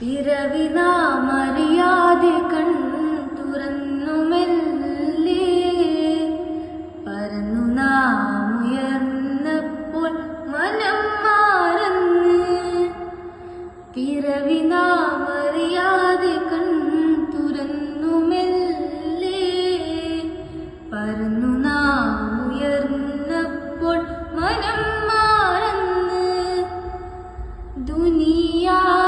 പിറവി നാം അറിയാതെ കൺ തുറന്നു മെല്ലെ. പരന്നു നാം ഉയർന്നപ്പോൾ മനം മാറന്ന്. പിറവി നാം അറിയാതെ കൺ തുറന്നു മെല്ലെ. പരന്നു നാം ഉയർന്നപ്പോൾ മനം മാറന്ന്. ദുനിയാ